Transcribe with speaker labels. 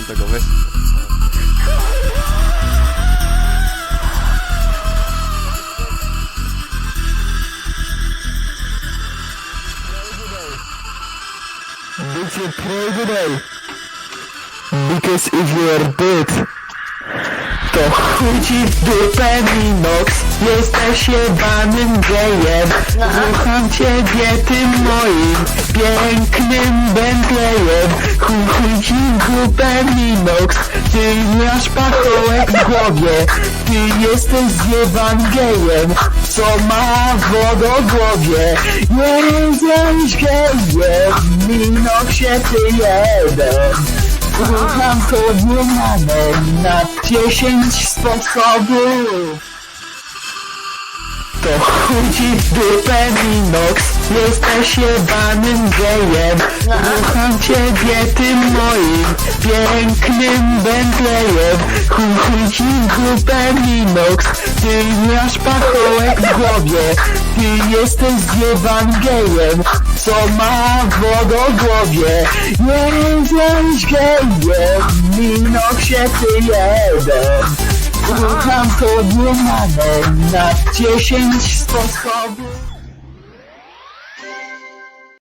Speaker 1: nagrywałem tego,
Speaker 2: you pray today? Because if you are dead, to chuj ci w dupę Minox. Jesteś jebanym gejem. Rucham ciebie tym moim pięknym Bentleyem. Chuj dupę Minox Ty masz pachołek w głowie. Ty jesteś zjebany gejem Co ma wodogłowie Jesteś gejem Minoxie ty jeden Rucham to wymanem na 10 sposobów. To w dupę Minox Jesteś jebanym gejem. Rucham ciebie tym moim Pięknym Bentleyem. Chuj chuj ci w dupę Minox Ty masz pachołek w głowie. Ty jesteś zjebany gejem Co ma wodogłowie. Jesteś gejem Minoxie ty jeden. Rucham to wymanem na 10 sposobów